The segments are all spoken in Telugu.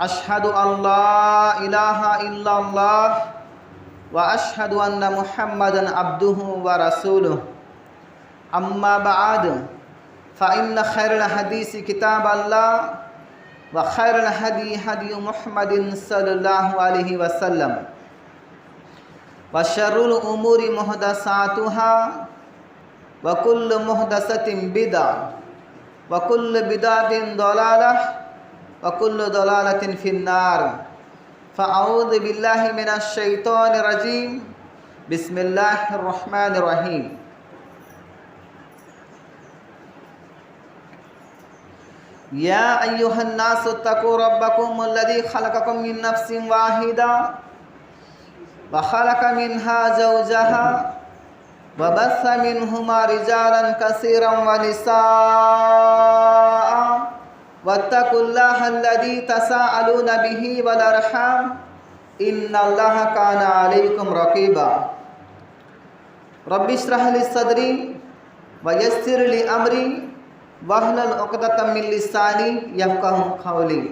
أشهد أن لا إله إلا الله وأشهد أن محمدا عبده ورسوله أما بعد فإن خير الحديث كتاب الله وخير الهدي هدي محمد صلى الله عليه وسلم وشر الأمور محدثاتها وكل محدثة بدعة وكل بدعة ضلالة وكل ضلالة في النار. فأعوذ بالله من الشيطان الرجيم. بسم الله الرحمن الرحيم. يا أيها الناس اتقوا ربكم الذي خلقكم من نفس واحدة وخلق منها زوجها وبث منهما رجالا كثيرا ونساء. واتقوا الله الذي تساءلون به والأرحام إن الله كان عليكم رقيبا. رب اشرح لي صدري ويسر لي أمري واحلل عقدة من لساني يفقه قولي.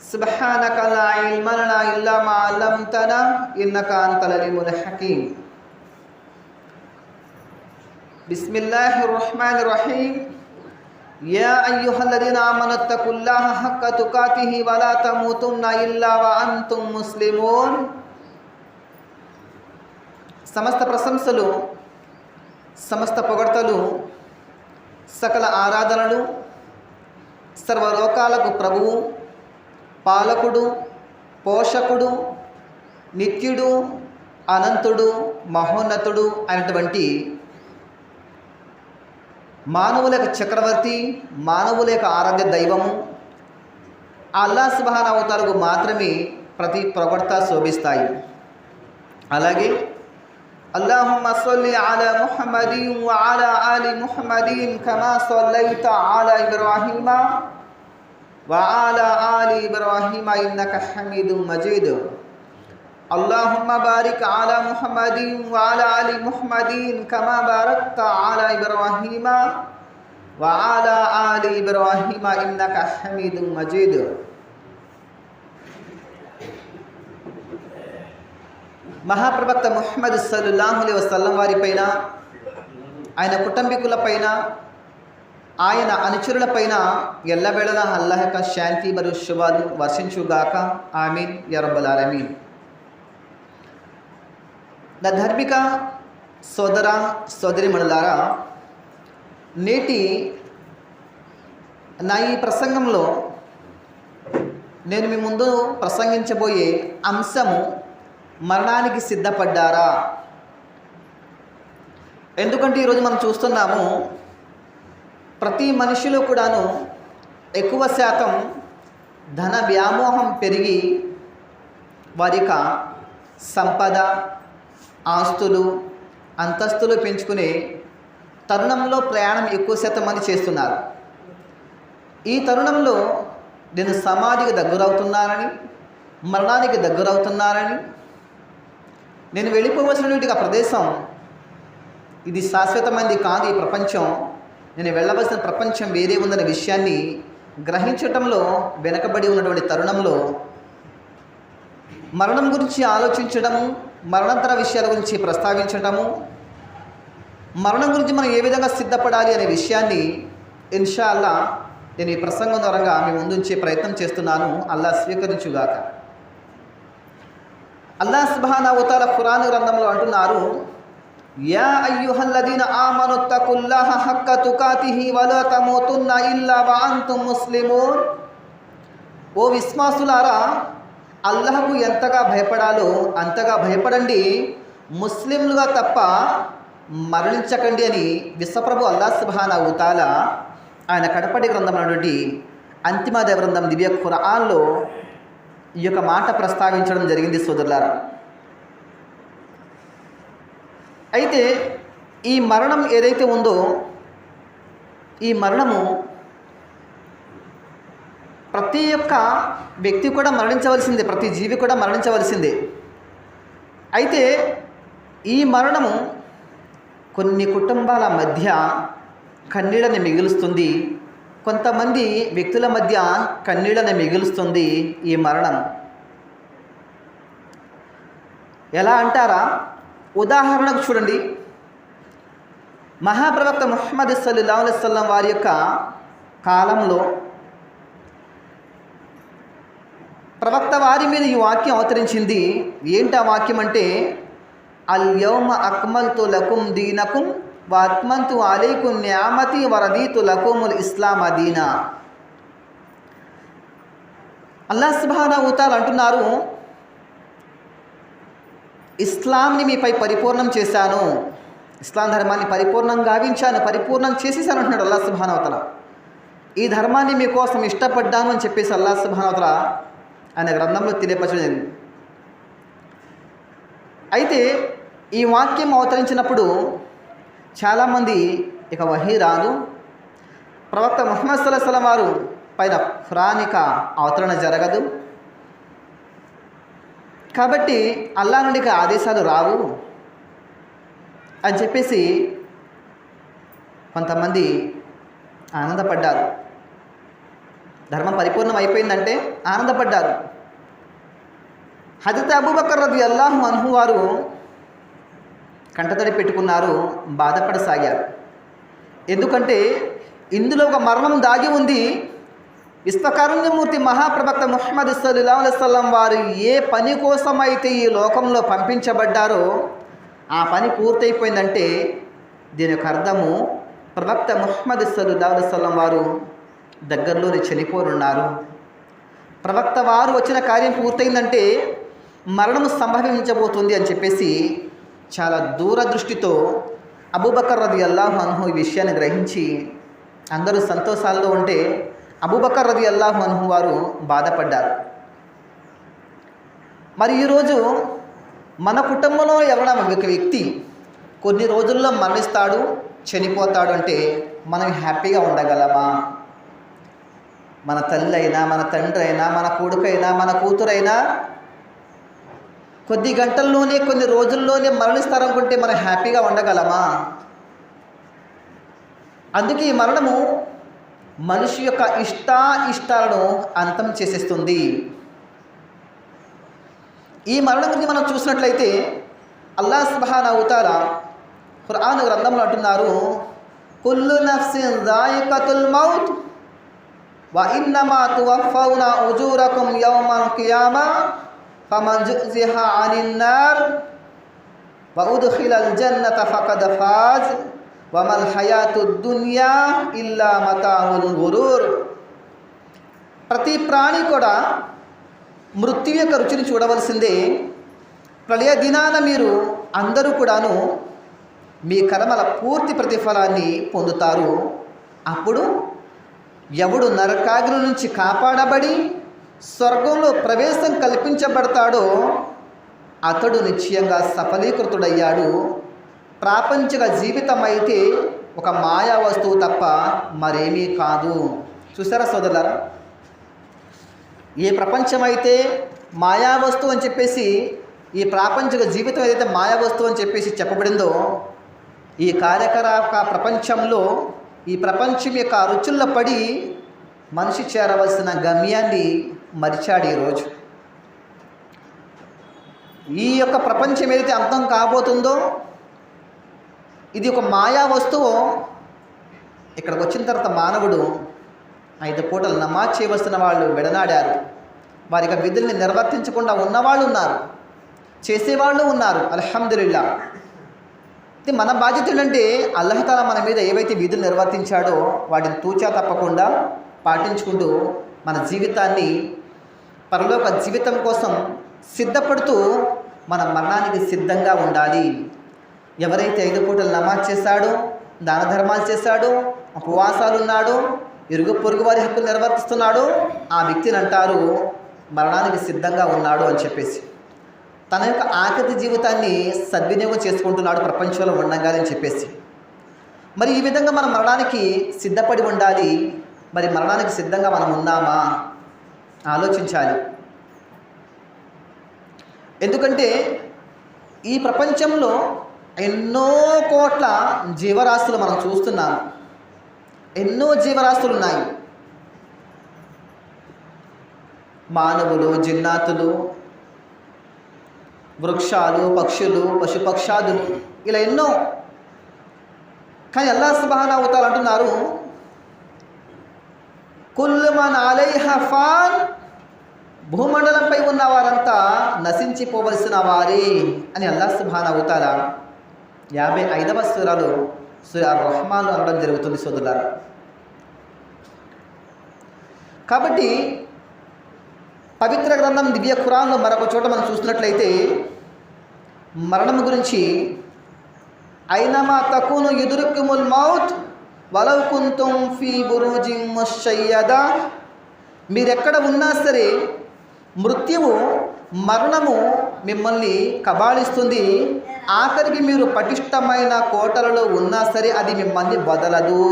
سبحانك لا علم لنا إلا ما علمتنا إنك أنت العليم الحكيم. بسم الله الرحمن الرحيم. يا أيها الذين آمنوا اتقوا الله حق تقاته ولا تموتن إلا وأنتم مسلمون సమస్త ప్రశంసలు సమస్త పొగడ్తలు సకల ఆరాధనలు సర్వలోకాలకు ప్రభువు పాలకుడు పోషకుడు నిత్యుడు అనంతుడు మహోన్నతుడు అయినటువంటి మానవుల యొక్క చక్రవర్తి మానవుల యొక్క ఆరాధ్య దైవము అల్లా సుబహాన్ అవతారకు మాత్రమే ప్రతి ప్రవర్త శోభిస్తాయి అలాగే اللهم صل على محمد وعلى آل محمد كما صليت على إبراهيم وعلى آل إبراهيم إنك حميد مجيد اللهم بارك على محمد وعلى آل محمد كما باركت على إبراهيم وعلى آل إبراهيم إنك حميد مجيد మహాప్రవక్త ముహమ్మద్ సల్లాహు అలీ వసల్లం వారిపైన ఆయన కుటుంబీకులపైన ఆయన అనుచరులపైన ఎల్లవేళలా అల్లాహ్ యొక్క శాంతి మరియు శుభాలు వర్షించుగాక ఆమీన్ యరబ్బల్ ఆలమీన్ నా ధార్మిక సోదర సోదరిమణులారా నేటి నా ఈ ప్రసంగంలో నేను మీ ముందు ప్రసంగించబోయే అంశము మరణానికి సిద్ధపడ్డారా? ఎందుకంటే ఈరోజు మనం చూస్తున్నాము ప్రతి మనిషిలో కూడాను ఎక్కువ శాతం ధన వ్యామోహం పెరిగి వారి యొక్క సంపద ఆస్తులు అంతస్తులు పెంచుకునే తరుణంలో ప్రయాణం ఎక్కువ శాతం మంది చేస్తున్నారు. ఈ తరుణంలో నేను సమాధికి దగ్గరవుతున్నానని మరణానికి దగ్గరవుతున్నానని నేను వెళ్ళిపోవలసినటువంటి ఆ ప్రదేశం ఇది శాశ్వతమైనది కాదు ఈ ప్రపంచం. నేను వెళ్ళవలసిన ప్రపంచం వేరే ఉందనే విషయాన్ని గ్రహించటంలో వెనకబడి ఉన్నటువంటి తరుణంలో మరణం గురించి ఆలోచించడము మరణంతర విషయాల గురించి ప్రస్తావించటము మరణం గురించి మనం ఏ విధంగా సిద్ధపడాలి అనే విషయాన్ని ఇన్షా అల్లా నేను ఈ ప్రసంగం ద్వారా మీ ముందుంచే ప్రయత్నం చేస్తున్నాను. అల్లా స్వీకరించుగాక. అల్లా సుబ్హానా ఖురాన్ గ్రంథంలో అంటున్నారు యా అయ్యుహల్లదీన ఆమను తకుల్లాహ హక్క తుకాతిహి వలా తమోతున్న ఇల్లా వఅంతుం ముస్లిమూన్. ఓ విశ్వాసులారా అల్లహకు ఎంతగా భయపడాలో అంతగా భయపడండి. ముస్లింలుగా తప్ప మరణించకండి అని విశ్వప్రభు అల్లా సుబ్హానా ఉతాల ఆయన కడపటి గ్రంథం అనేటువంటి అంతిమ గ్రంథం దివ్య ఖురాన్లో ఈ యొక్క మాట ప్రస్తావించడం జరిగింది సోదరులారా. అయితే ఈ మరణం ఏదైతే ఉందో ఈ మరణము ప్రతి ఒక్క వ్యక్తి కూడా మరణించవలసిందే ప్రతి జీవి కూడా మరణించవలసిందే. అయితే ఈ మరణము కొన్ని కుటుంబాల మధ్య కన్నీళ్ళని మిగులుస్తుంది. కొంతమంది వ్యక్తుల మధ్య కన్నీళ్ళని మిగులుస్తుంది ఈ మరణం. ఎలా అంటారా? ఉదాహరణకు చూడండి. మహాప్రవక్త ముహమ్మద్ సల్లా అలైస్లం వారి యొక్క కాలంలో ప్రవక్త వారి మీద ఈ వాక్యం అవతరించింది. ఏంటి ఆ వాక్యం అంటే అల్ యౌమ అక్మల్తు లకుం దీనకుం వాత్మంతు అలైకుం న్యామతి వరదీతు లకుముల్ ఇస్లాం అదీనా అల్లా సుబానా ఊతాలు అంటున్నారు ఇస్లాంని మీపై పరిపూర్ణం చేశాను. ఇస్లాం ధర్మాన్ని పరిపూర్ణం గావించాను పరిపూర్ణం చేసేసాను అంటున్నాడు అల్లా సుబానవతల ఈ ధర్మాన్ని మీకోసం ఇష్టపడ్డాను అని చెప్పేసి అల్లా సుబానవతల ఆయన గ్రంథంలో తెలియపరచడం అయితే ఈ వాక్యం అవతరించినప్పుడు చాలామంది ఇక వహీ రాదు. ప్రవక్త ముహమ్మద్ సల్లాహం వారు పైన ఖురానిక అవతరణ జరగదు. కాబట్టి అల్లా నుండి ఆదేశాలు రావు అని చెప్పేసి కొంతమంది ఆనందపడ్డారు. ధర్మం పరిపూర్ణం అయిపోయిందంటే ఆనందపడ్డారు. హజరత్ అబూబకర్ రది అల్లాహు అన్హు వారు కంటతడి పెట్టుకున్నారు బాధపడసాగారు. ఎందుకంటే ఇందులో ఒక మరణం దాగి ఉంది. విశ్వకరుణ్యమూర్తి మహాప్రవక్త ముహమ్మద్ సల్లా అలైస్లం వారు ఏ పని కోసమైతే ఈ లోకంలో పంపించబడ్డారో ఆ పని పూర్తయిపోయిందంటే దీని యొక్క అర్థము ప్రవక్త ముహమ్మద్ సల్లా అలైస్లం వారు దగ్గరలోనే చనిపోనున్నారు. ప్రవక్త వారు వచ్చిన కార్యం పూర్తయిందంటే మరణం సంభవించబోతుంది అని చెప్పేసి చాలా దూరదృష్టితో అబూబకర్ రది అల్లాహు అన్హు ఈ విషయాన్ని గ్రహించి అందరూ సంతోషాల్లో ఉంటే అబూబకర్ రది అల్లాహు అన్హు వారు బాధపడ్డారు. మరి ఈరోజు మన కుటుంబంలో ఎవరైనా ఒక వ్యక్తి కొన్ని రోజుల్లో మరణిస్తాడు చనిపోతాడు అంటే మనం హ్యాపీగా ఉండగలమా? మన తల్లి అయినా మన తండ్రి అయినా మన కొడుకైనా మన కూతురైనా కొద్ది గంటల్లోనే కొన్ని రోజుల్లోనే మరణిస్తారనుకుంటే మనం హ్యాపీగా ఉండగలమా? అందుకే ఈ మరణము మనిషి యొక్క ఇష్ట ఇష్టాలను అంతం చేసేస్తుంది. ఈ మరణం గురించి మనం చూసినట్లయితే అల్లా సుబహాన్ అవుతారా ఖురాన్ గ్రంథంలో అంటున్నారు కుల్లు నఫ్సిన్ దాయికతుల్ మౌత్ వ ఇన్నమా తువఫౌన ఉజూరకుం యౌమ కియామా ఫమన్ జుజిహ అనిన్ నార్ వ ఉద్ఖిలల్ జన్నత ఫకద్ ఫాజ్ వమల్ హయాతు దునియా ఇల్లా మతాముల్ గురూర్ ప్రతి ప్రాణి కూడా మృత్యు యొక్క రుచిని చూడవలసిందే. ప్రళయ దినాన మీరు అందరూ కూడాను మీ కర్మల పూర్తి ప్రతిఫలాన్ని పొందుతారు. అప్పుడు ఎవడు నరకాగ్ని నుంచి కాపాడబడి స్వర్గంలో ప్రవేశం కల్పించబడతాడో అతడు నిశ్చయంగా సఫలీకృతుడయ్యాడు. ప్రాపంచిక జీవితం అయితే ఒక మాయా వస్తువు తప్ప మరేమీ కాదు. చూసారా సోదరులారా? ఏ ప్రపంచం అయితే మాయా వస్తువు అని చెప్పేసి ఈ ప్రాపంచిక జీవితం ఏదైతే మాయా వస్తువు అని చెప్పేసి చెప్పబడిందో ఈ కార్యకలాప ప్రపంచంలో ఈ ప్రపంచం యొక్క రుచుల్లో పడి మనిషి చేరవలసిన గమ్యాన్ని మరిచాడు ఈరోజు ఈ యొక్క ప్రపంచం ఏదైతే అర్థం కాబోతుందో ఇది ఒక మాయా వస్తువు. ఇక్కడికి వచ్చిన తర్వాత మానవుడు ఐదు పూటలు నమాజ్ చేయవలసిన వాళ్ళు విడనాడారు. వారి యొక్క విధుల్ని నిర్వర్తించకుండా ఉన్నవాళ్ళు ఉన్నారు. చేసేవాళ్ళు ఉన్నారు. అల్హమ్దుల్లా ఇది మన బాధ్యత ఏంటంటే అల్లహతాల మన మీద ఏవైతే విధులు నిర్వర్తించాడో వాటిని తూచా తప్పకుండా పాటించుకుంటూ మన జీవితాన్ని పరలోక జీవితం కోసం సిద్ధపడుతూ మన మరణానికి సిద్ధంగా ఉండాలి. ఎవరైతే ఐదు పూటలు నమాజ్ చేశాడో దాన ధర్మాలు చేశాడో ఉపవాసాలున్నాడో ఇరుగు పొరుగు వారి హక్కులు నిర్వర్తిస్తున్నాడో ఆ వ్యక్తిని అంటారు మరణానికి సిద్ధంగా ఉన్నాడు అని చెప్పేసి. తన యొక్క ఆకృతి జీవితాన్ని సద్వినియోగం చేసుకుంటున్నాడు ప్రపంచంలో ఉండగానే అని చెప్పేసి. మరి ఈ విధంగా మనం మరణానికి సిద్ధపడి ఉండాలి. మరి మరణానికి సిద్ధంగా మనం ఉన్నామా? ఆలోచించాలి. ఎందుకంటే ఈ ప్రపంచంలో ఎన్నో కోట్ల జీవరాశులు మనం చూస్తున్నాం. ఎన్నో జీవరాశులు ఉన్నాయి మానవులు జిన్నాతులు వృక్షాలు పక్షులు పశుపక్షాదులు ఇలా ఎన్నో. కానీ అల్లా సుబాన్ అవుతారు అంటున్నారు కుల్లు అలైహ ఫాన్. భూమండలంపై ఉన్న వారంతా నశించిపోవలసిన వారే అని అల్లా సుభాన్ అవుతారా యాభై ఐదవ సూరాలు సూర్య రహమాన్ అనడం జరుగుతుంది సోదరులారా. కాబట్టి పవిత్ర గ్రంథం దివ్య ఖురాన్లో మరొక చోట మనం చూసినట్లయితే మరణం గురించి అయినమా తకును ఎదురుకుముల్ మౌత్ వలవు కుంతుం ఫీ బురూజిం ముషయ్యదా మీరెక్కడ ఉన్నా సరే మృత్యువు మరణము మిమ్మల్ని కబాళిస్తుంది. ఆఖరికి మీరు పటిష్టమైన కోటలలో ఉన్నా సరే అది మిమ్మల్ని వదలదు.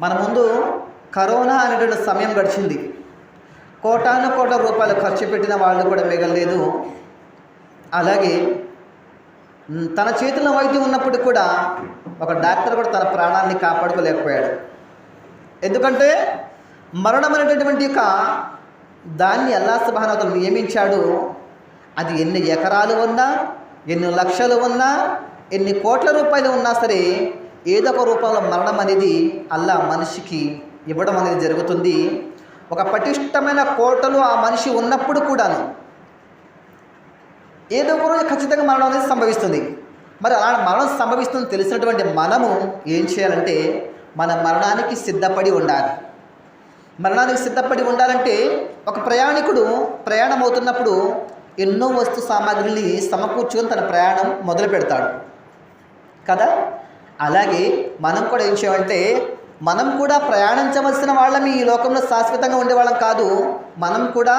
మన ముందు కరోనా అనేటువంటి సమయం గడిచింది. కోటాను కోట్ల రూపాయలు ఖర్చు పెట్టిన వాళ్ళు కూడా మిగలలేదు. అలాగే తన చేతిలో వైద్యం ఉన్నప్పటికీ కూడా ఒక డాక్టర్ కూడా తన ప్రాణాన్ని కాపాడుకోలేకపోయాడు. ఎందుకంటే మరణం అనేటటువంటి యొక్క దాన్ని అల్లా సుబానతలు నియమించాడు. అది ఎన్ని ఎకరాలు ఉన్నా ఎన్ని లక్షలు ఉన్నా ఎన్ని కోట్ల రూపాయలు ఉన్నా సరే ఏదో ఒక రూపంలో మరణం అనేది అల్లా మనిషికి ఇవ్వడం అనేది జరుగుతుంది. ఒక పటిష్టమైన కోటలో ఆ మనిషి ఉన్నప్పుడు కూడాను ఏదో ఒక రోజు ఖచ్చితంగా మరణం అనేది సంభవిస్తుంది. మరి అలా మరణం సంభవిస్తుంది తెలిసినటువంటి మనము ఏం చేయాలంటే మన మరణానికి సిద్ధపడి ఉండాలి. మరణానికి సిద్ధపడి ఉండాలంటే ఒక ప్రయాణికుడు ప్రయాణం అవుతున్నప్పుడు ఎన్నో వస్తు సామాగ్రిని సమకూర్చుకొని తన ప్రయాణం మొదలు పెడతాడు కదా? అలాగే మనం కూడా ఏం చేయాలంటే మనం కూడా ప్రయాణించవలసిన వాళ్ళం ఈ లోకంలో శాశ్వతంగా ఉండేవాళ్ళం కాదు. మనం కూడా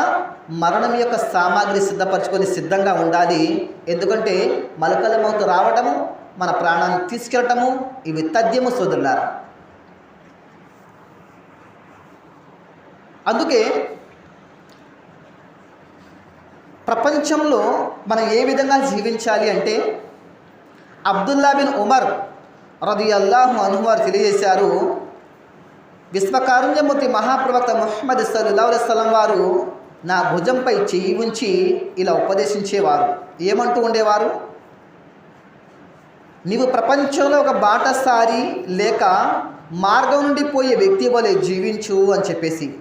మరణం యొక్క సామాగ్రి సిద్ధపరచుకొని సిద్ధంగా ఉండాలి. ఎందుకంటే మలకల మౌతు రావటము మన ప్రాణాన్ని తీసుకెళ్ళటము ఇవి తథ్యము సోదరులారా. అందుకే ప్రపంచంలో మనం ఏ విధంగా జీవించాలి అంటే అబ్దుల్లా బిన్ ఉమర్ రది అల్లాహు అనువారు తెలియజేశారు విశ్వకారుణ్యమూర్తి మహాప్రవక్త మొహమ్మద్ సల్లా వారు నా భుజంపై చెయ్యి ఉంచి ఇలా ఉపదేశించేవారు. ఏమంటూ ఉండేవారు? నీవు ప్రపంచంలో ఒక బాటసారి లేక మార్గం నుండి పోయే వ్యక్తి వలె జీవించు అని చెప్పేసి.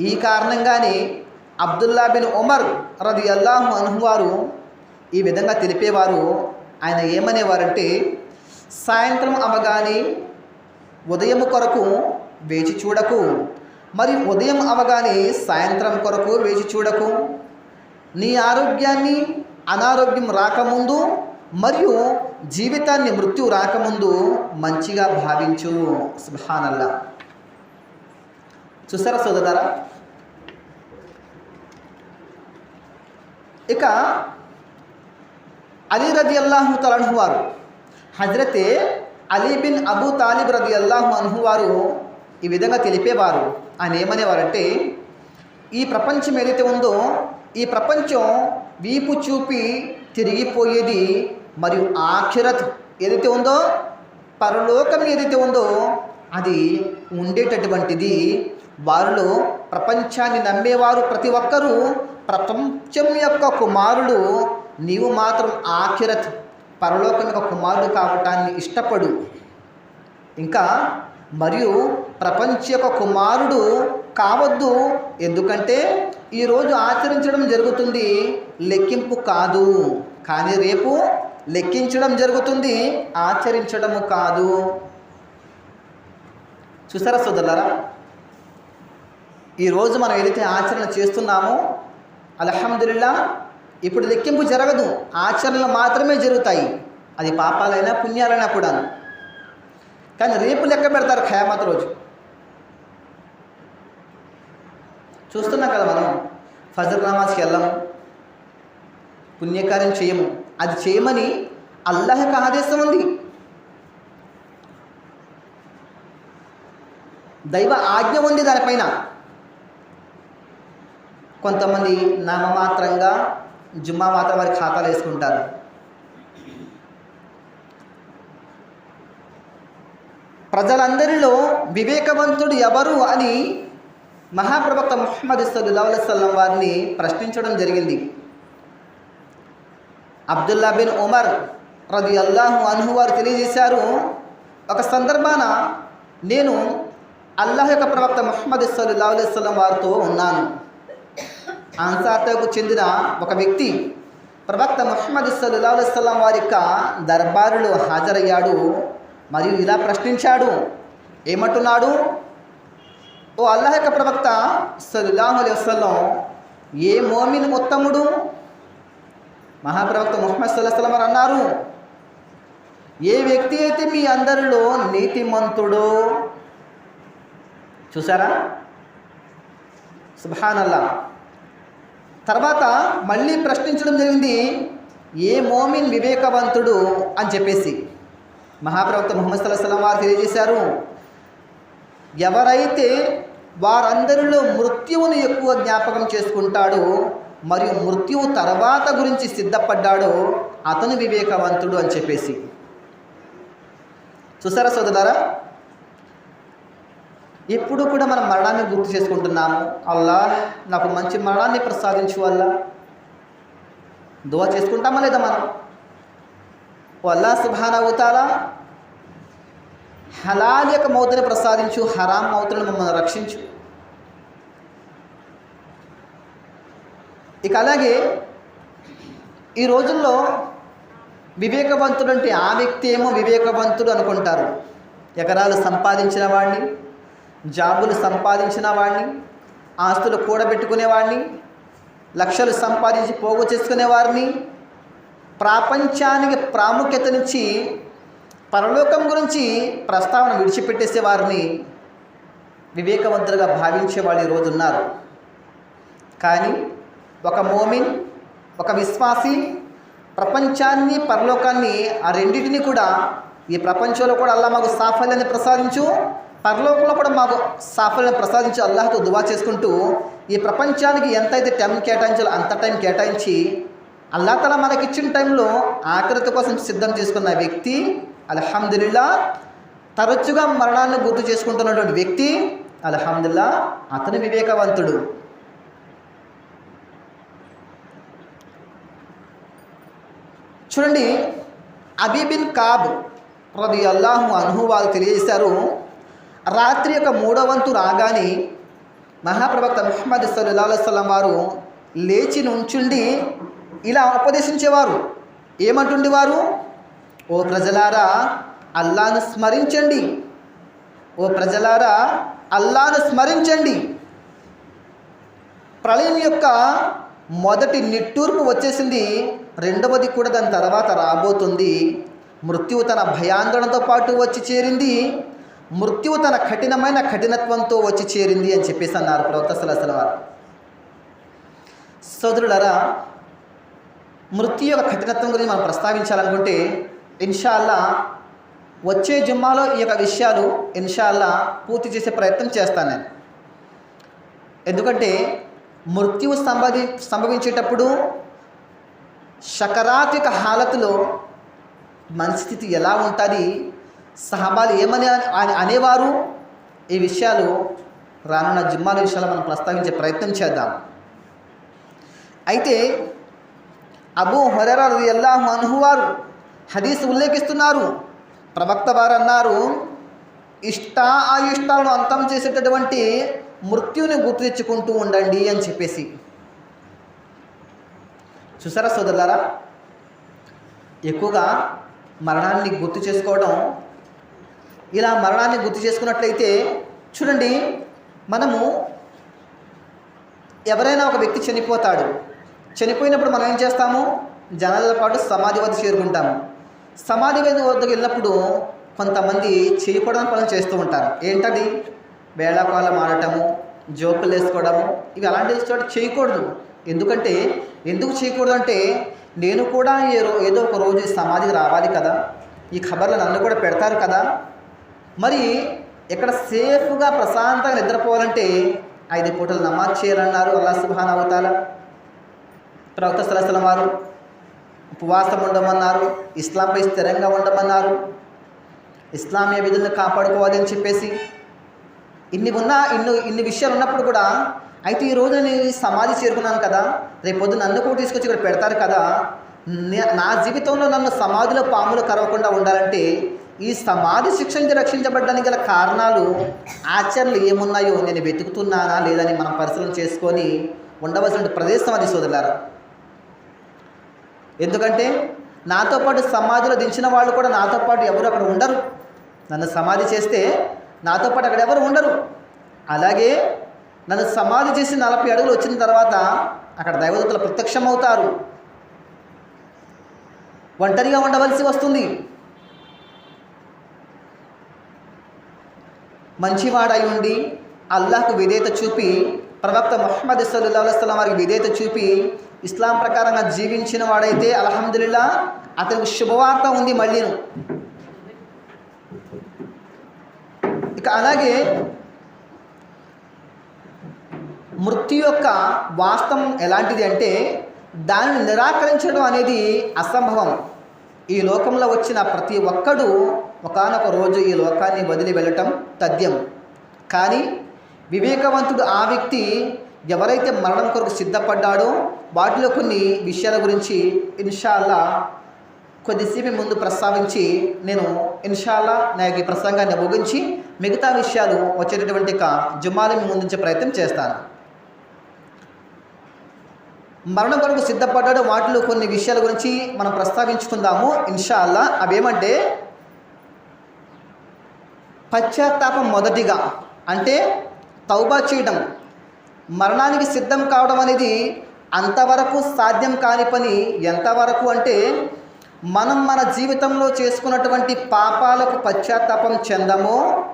ఈ కారణంగానే అబ్దుల్లా బిన్ ఉమర్ రది అల్లాహు అన్హు వారు ఈ విధంగా తెలిపేవారు. ఆయన ఏమనేవారంటే సాయంత్రం అవగానే ఉదయం కొరకు వేచి చూడకు మరి ఉదయం అవగానే సాయంత్రం కొరకు వేచి చూడకు. నీ ఆరోగ్యాన్ని అనారోగ్యం రాకముందు మరియు జీవితాన్ని మృత్యు రాకముందు మంచిగా భావించు. సుభానల్లా. చూసారా సోదరా ఇక అలీ రజి అల్లాహు తలన్హు వారు హజరతే అలీ బిన్ అబూ తాలిబ్ రది అల్లాహు అన్హు వారు ఈ విధంగా తెలిపేవారు. ఆయన ఏమనేవారంటే ఈ ప్రపంచం ఏదైతే ఉందో ఈ ప్రపంచం వీపు చూపి తిరిగిపోయేది మరియు ఆఖిరత్ ఏదైతే ఉందో పరలోకం ఏదైతే ఉందో అది ఉండేటటువంటిది. వారిలో ప్రపంచాన్ని నమ్మేవారు ప్రతి ఒక్కరూ ప్రపంచం యొక్క కుమారుడు నీవు మాత్రం ఆఖిరత్. పరలోకం యొక్క కుమారుడు కావటాన్ని ఇష్టపడు. ఇంకా మరియు ప్రపంచ యొక్క కుమారుడు కావద్దు. ఎందుకంటే ఈరోజు ఆచరించడం జరుగుతుంది లెక్కింపు కాదు. కానీ రేపు లెక్కించడం జరుగుతుంది ఆచరించడము కాదు. చూసారా సోదరులరా? ఈరోజు మనం ఏదైతే ఆచరణ చేస్తున్నామో అలహమ్దుల్లా ఇప్పుడు లెక్కింపు జరగదు. ఆచరణలు మాత్రమే జరుగుతాయి. అది పాపాలైనా పుణ్యాలైనా కూడా కానీ రేపు లెక్క పెడతారు ఖయామత్ రోజు. చూస్తున్నాం కదా మనం. ఫజర్ నమాజ్కి వెళ్ళము పుణ్యకార్యం చేయము. అది చేయమని అల్లాహ్ ఆదేశం ఉంది. దైవ ఆజ్ఞ ఉంది దానిపైన. కొంతమంది నామమాత్రంగా జుమ్మా మాత్రం వారి ఖాతాలు వేసుకుంటారు. ప్రజలందరిలో వివేకవంతుడు ఎవరు అని మహాప్రవక్త ముహమ్మద్ సల్లాహం వారిని ప్రశ్నించడం జరిగింది. అబ్దుల్లా బిన్ ఉమర్ రది అల్లాహు అన్హు వారు తెలియజేశారు ఒక సందర్భాన నేను అల్లాహ్ యొక్క ప్రవక్త ముహమ్మద్ సల్లా వారితో ఉన్నాను. ఆన్సార్తకు చెందిన ఒక వ్యక్తి ప్రవక్త ముహమ్మద్ సల్లా అలైస్లం వారి యొక్క దర్బారులో హాజరయ్యాడు మరియు ఇలా ప్రశ్నించాడు. ఏమంటున్నాడు? ఓ అల్లాహ్ యొక్క ప్రవక్త సల్లాహు అలైహి ఏ మోమిన్ ఉత్తముడు? మహాప్రవక్త ముహమ్మద్ సల్లాహం వారు అన్నారు ఏ వ్యక్తి అయితే మీ అందరిలో నీతిమంతుడో? చూసారా సుభానల్లా తర్వాత మళ్ళీ ప్రశ్నించడం జరిగింది ఏ మోమిన్ వివేకవంతుడు అని చెప్పేసి. మహాప్రవక్త ముహమ్మద్ సల్లాహం వారు తెలియజేశారు ఎవరైతే వారందరిలో మృత్యువును ఎక్కువ జ్ఞాపకం చేసుకుంటాడో మరియు మృత్యువు తర్వాత గురించి సిద్ధపడ్డాడో అతను వివేకవంతుడు అని చెప్పేసి. చూసారా సోదరారా ఎప్పుడు కూడా మనం మరణాన్ని గుర్తు చేసుకుంటున్నాము. అల్లా నాకు మంచి మరణాన్ని ప్రసాదించు వల్ల దువా చేసుకుంటామా లేదా మనం? ఓ అల్లా సుభానవుతాలా హలాల్ యొక్క మౌతుని ప్రసాదించు హరాం మౌతులను మమ్మల్ని రక్షించు. ఇక అలాగే ఈ రోజుల్లో వివేకవంతుడు అంటే ఆ వ్యక్తి ఏమో వివేకవంతుడు అనుకుంటారు. ఎకరాలు సంపాదించిన వాడిని జాబులు సంపాదించిన వాడిని ఆస్తులు కూడబెట్టుకునేవాడిని లక్షలు సంపాదించి పోగు చేసుకునే వారిని ప్రాపంచానికి ప్రాముఖ్యతనిచ్చి పరలోకం గురించి ప్రస్తావన విడిచిపెట్టేసే వారిని వివేకవంతులుగా భావించే వాళ్ళు ఈరోజు ఉన్నారు. కానీ ఒక మోమిన్ ఒక విశ్వాసి ప్రపంచాన్ని పరలోకాన్ని ఆ రెండింటిని కూడా ఈ ప్రపంచంలో కూడా అల్లా మాకు సాఫల్యాన్ని ప్రసాదించు పరలోకంలో కూడా మాకు సాఫల్యాన్ని ప్రసాదించి అల్లాహతో దువా చేసుకుంటూ ఈ ప్రపంచానికి ఎంతైతే టైం కేటాయించాలో అంత టైం కేటాయించి అల్లా తల మనకిచ్చిన టైంలో ఆఖరిత కోసం సిద్ధం చేసుకున్న వ్యక్తి అల్హమ్దుల్లా తరచుగా మరణాన్ని గుర్తు చేసుకుంటున్నటువంటి వ్యక్తి అల్హమ్దుల్లా అతను వివేకవంతుడు. చూడండి అబీబిన్ కాబ్ రది అల్లాహు అన్హు వాళ్ళు తెలియజేశారు రాత్రి యొక్క మూడో వంతు రాగానే మహాప్రవక్త ముహమ్మద్ సల్లాహం వారు లేచి నుంచుండి ఇలా ఉపదేశించేవారు. ఏమంటుండేవారు? ఓ ప్రజలారా అల్లాను స్మరించండి. ఓ ప్రజలారా అల్లాను స్మరించండి. ప్రళయం యొక్క మొదటి నిట్టూర్పు వచ్చేసింది. రెండవది కూడా దాని తర్వాత రాబోతుంది. మృత్యువు తన భయాందోళనతో పాటు వచ్చి చేరింది. మృత్యువు తన కఠినమైన కఠినత్వంతో వచ్చి చేరింది అని చెప్పేసి అన్నారు ప్రవక్త సలసల వారు. సోదరులరా మృత్యు యొక్క కఠినత్వం గురించి మనం ప్రస్తావించాలనుకుంటే ఇన్షాల్లా వచ్చే జుమ్మాలో ఈ యొక్క విషయాలు ఇన్షాల్లా పూర్తి చేసే ప్రయత్నం చేస్తాను నేను. ఎందుకంటే మృత్యువు సంభవి సంభవించేటప్పుడు శకరాత్విక హాలతులో మన స్థితి ఎలా ఉంటుంది సహబాలు ఏమని అని- అనేవారు? ఈ విషయాలు రానున్న జిమ్మాల విషయాలు మనం ప్రస్తావించే ప్రయత్నం చేద్దాం. అయితే అబూ హొరెరా అల్లాహు అనుహు వారు హదీస్ ఉల్లేఖిస్తున్నారు. ప్రవక్త వారు అన్నారు ఇష్ట అయిష్టాలను అంతం చేసేటటువంటి మృత్యుని గుర్తు తెచ్చుకుంటూ ఉండండి అని చెప్పేసి. చూసారా సోదరులారా? ఎక్కువగా మరణాన్ని గుర్తు చేసుకోవడం ఇలా మరణాన్ని గుర్తు చేసుకున్నట్లయితే చూడండి మనము ఎవరైనా ఒక వ్యక్తి చనిపోతాడు. చనిపోయినప్పుడు మనం ఏం చేస్తాము? జనాల పాటు సమాధి వద్ద చేరుకుంటాము. సమాధి వద్ద వద్దకు వెళ్ళినప్పుడు కొంతమంది చేయకూడని పనులు చేస్తూ ఉంటారు. ఏంటది? వేళాకాలం ఆడటము జోకులు వేసుకోవడము ఇవి అలాంటి చోట చేయకూడదు. ఎందుకంటే ఎందుకు చేయకూడదు అంటే నేను కూడా ఏ ఏదో ఒక రోజు సమాధికి రావాలి కదా. ఈ ఖబర్లు నన్ను కూడా పెడతారు కదా. మరి ఇక్కడ సేఫ్గా ప్రశాంతంగా నిద్రపోవాలంటే ఐదు పూటలు నమాజ్ చేయాలన్నారు అల్లా సుబాన్ అవతాల ప్రవక్త సలసలం వారు ఉపవాసం ఉండమన్నారు ఇస్లాంపై స్థిరంగా ఉండమన్నారు ఇస్లామీయ విధులను కాపాడుకోవాలి అని చెప్పేసి. ఇన్ని ఉన్నా ఇన్ని ఇన్ని విషయాలు ఉన్నప్పుడు కూడా అయితే ఈ రోజు నేను సమాధి చేరుకున్నాను కదా రేపు పొద్దున్న నన్ను కూడా తీసుకొచ్చి ఇక్కడ పెడతారు కదా నా జీవితంలో నన్ను సమాధిలో పాములు కరవకుండా ఉండాలంటే ఈ సమాధి శిక్ష నుంచి రక్షించబడడానికి గల కారణాలు ఆచరణలు ఏమున్నాయో నేను వెతుకుతున్నానా లేదని మనం పరిశీలన చేసుకొని ఉండవలసిన ప్రదేశం అది సోదరులారా. ఎందుకంటే నాతో పాటు సమాధిలో దించిన వాళ్ళు కూడా నాతో పాటు ఎవరు అక్కడ ఉండరు. నన్ను సమాధి చేస్తే నాతో పాటు అక్కడ ఎవరు ఉండరు. అలాగే నన్ను సమాధి చేసి నలభై అడుగులు వచ్చిన తర్వాత అక్కడ దైవదూతలు ప్రత్యక్షమవుతారు. ఒంటరిగా ఉండవలసి వస్తుంది. మంచివాడై ఉండి అల్లాహ్కు విధేయత చూపి ప్రవక్త మొహమ్మద్ సల్లా అలైస్లాం వారికి విధేయత చూపి ఇస్లాం ప్రకారంగా జీవించిన వాడైతే అలహమ్దుల్లా అతనికి శుభవార్త ఉంది మళ్ళీను. ఇక అలాగే మృత్యు యొక్క వాస్తవం ఎలాంటిది అంటే దానిని నిరాకరించడం అనేది అసంభవం. ఈ లోకంలో వచ్చిన ప్రతి ఒక్కడు ఒకానొక రోజు ఈ లోకాన్ని వదిలి వెళ్ళటం తథ్యం. కానీ వివేకవంతుడు ఆ వ్యక్తి ఎవరైతే మరణం కొరకు సిద్ధపడ్డాడో వాటిలో కొన్ని విషయాల గురించి ఇన్షాల్లా కొద్దిసేపు ముందు ప్రస్తావించి నేను ఇన్షాల్లా నా యొక్క ప్రసంగాన్ని ముగించి మిగతా విషయాలు వచ్చేటటువంటి ఒక జుమాలని ముందుంచే ప్రయత్నం చేస్తాను. మరణం కొరకు సిద్ధపడ్డాడు వాటిలో కొన్ని విషయాల గురించి మనం ప్రస్తావించుకుందాము. ఇన్షాల్లా అవేమంటే పశ్చాత్తాపం మొదటిగా అంటే తౌబా చేయడం. మరణానికి సిద్ధం కావడం అనేది అంతవరకు సాధ్యం కాని పని. ఎంతవరకు అంటే మనం మన జీవితంలో చేసుకున్నటువంటి పాపాలకు పశ్చాత్తాపం చెందమో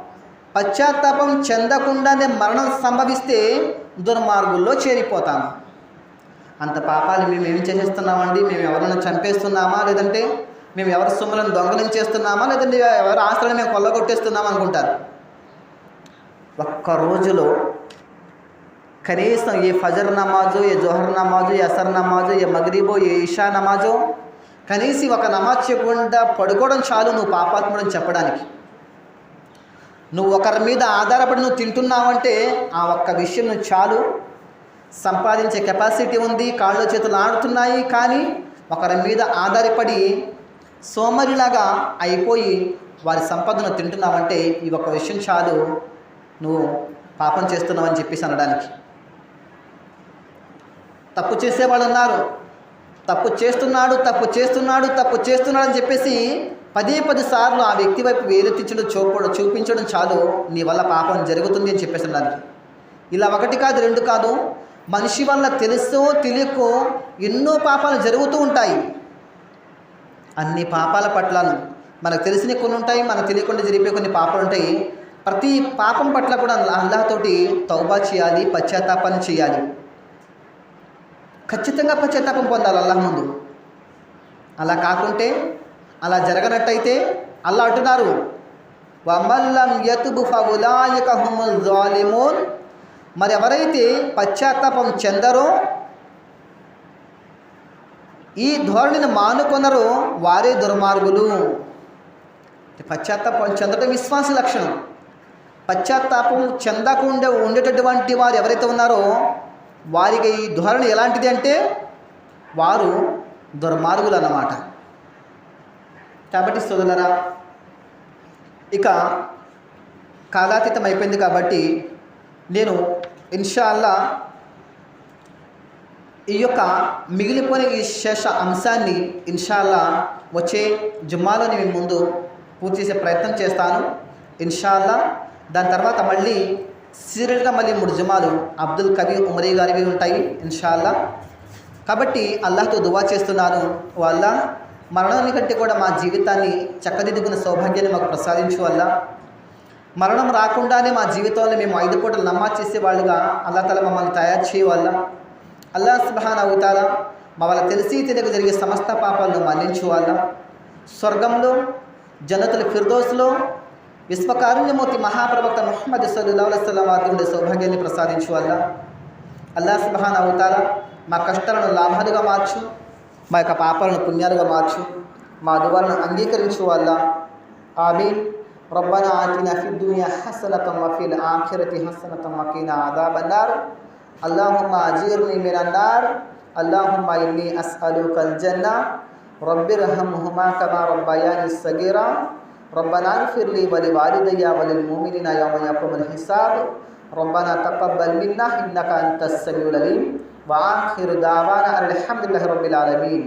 పశ్చాత్తాపం చెందకుండానే మరణం సంభవిస్తే దుర్మార్గుల్లో చేరిపోతాము. అంత పాపాలు మేము ఏం చేసేస్తున్నామండి? మేము ఎవరైనా చంపేస్తున్నామా? లేదంటే మేము ఎవరి సొమ్ములను దొంగలించేస్తున్నామా లేదంటే ఎవరి ఆస్తులను మేము కొల్లగొట్టేస్తున్నామా అనుకుంటారు. ఒక్క రోజులో కనీసం ఏ ఫజర్ నమాజు ఏ జోహర్ నమాజు ఏ అసర్ నమాజు ఏ మగరీబో ఏ ఇషా నమాజో కనీసం ఒక నమాజ్ చెప్పకుండా పడుకోవడం చాలు నువ్వు పాపాత్ముడని చెప్పడానికి. నువ్వు ఒకరి మీద ఆధారపడి నువ్వు తింటున్నావంటే ఆ ఒక్క విషయం నువ్వు చాలు. సంపాదించే కెపాసిటీ ఉంది కాళ్ళు చేతులు ఆడుతున్నాయి కానీ ఒకరి మీద ఆధారపడి సోమరిలాగా అయిపోయి వారి సంపదను తింటున్నావంటే ఈ ఒక్క విషయం చాలు. నువ్వు పాపం చేస్తున్నావని చెప్పేసి అనడానికి. తప్పు చేసేవాళ్ళు ఉన్నారు తప్పు చేస్తున్నాడు తప్పు చేస్తున్నాడు తప్పు చేస్తున్నాడు అని చెప్పేసి పదే పది సార్లు ఆ వ్యక్తి వైపు వేలెత్తించడం చూపడం చూపించడం చాలు. నీ వల్ల పాపం జరుగుతుంది అని చెప్పేసి అనడానికి. ఇలా ఒకటి కాదు రెండు కాదు. మనిషి వల్ల తెలుసో తెలియకో ఎన్నో పాపాలు జరుగుతూ ఉంటాయి. అన్ని పాపాల పట్లను మనకు తెలిసిన కొన్ని ఉంటాయి మనకు తెలియకుండా జరిపే కొన్ని పాపాలు ఉంటాయి. ప్రతి పాపం పట్ల కూడా అల్లాహతోటి తౌబా చేయాలి పశ్చాత్తాపాన్ని చేయాలి. ఖచ్చితంగా పశ్చాత్తాపం పొందాలి అల్లాహ్ ముందు. అలా కాకుంటే అలా జరగనట్టయితే అల్లా అంటున్నారు వమల్లం యతుబు ఫవులాయక హుముల్ మరి ఎవరైతే పశ్చాత్తాపం చెందరో ఈ ధోరణిని మానుకొనరు వారే దుర్మార్గులు. పశ్చాత్తాపం చెందడం విశ్వాస లక్షణం. పశ్చాత్తాపం చెందకుండా ఉండేటటువంటి వారు ఎవరైతే ఉన్నారో వారికి ఈ ధోరణి ఎలాంటిది అంటే వారు దుర్మార్గులు అన్నమాట. కాబట్టి సోదరులరా ఇక కాలాతీతం అయిపోయింది కాబట్టి నేను ఇన్షాల్లా ఈ యొక్క మిగిలిపోయిన ఈ శేష అంశాన్ని ఇన్షాల్లా వచ్చే జుమ్మాలోని నేను ముందు పూర్తి చేసే ప్రయత్నం చేస్తాను. ఇన్షాల్లా దాని తర్వాత మళ్ళీ సీరియల్గా మళ్ళీ మూడు జుమాలు అబ్దుల్ కవి ఉమరీ గారివి ఉంటాయి ఇన్షాల్లా. కాబట్టి అల్లాహ్తో దువా చేస్తున్నాను. వల్ల మరణాన్ని కంటే కూడా మా జీవితాన్ని చక్కదిద్దుకున్న సౌభాగ్యాన్ని మాకు ప్రసాదించు వల్ల. మరణం రాకుండానే మా జీవితంలో మేము ఐదు పూటలు నమాజ్ చేసేవాళ్ళుగా అల్లా తల మమ్మల్ని తయారు చేయవల్ల అల్లా సుబహాన్ అవుతాల మా వాళ్ళ తెలిసి తెలియక జరిగే సమస్త పాపాలను మన్నించు వాళ్ళ స్వర్గంలో జనతుల ఫిర్దోస్లో విశ్వకారుణ్యమూర్తి మహాప్రవక్త ముహమ్మద్ సల్లా అలైస్లం వారి ఉండే సౌభాగ్యాన్ని ప్రసాదించు వల్ల అల్లా సుబహాన్ అవుతాల మా కష్టాలను లాభాలుగా మార్చు మా యొక్క పాపాలను పుణ్యాలుగా మార్చు మా దువాలను అంగీకరించు వల్ల ఆమీన్ ربنا آتنا في الدنيا حسنة وفي الآخرة حسنة وقنا عذاب النار اللهم أجيرني من النار اللهم إني أسألك الجنة رب ارحمهما كما ربياني صغيرا ربنا اغفر لي ولوالدي وللمؤمنين يوم يقوم الحساب ربنا تقبل منا إنك أنت السميع العليم وآخر دعوانا الحمد لله رب العالمين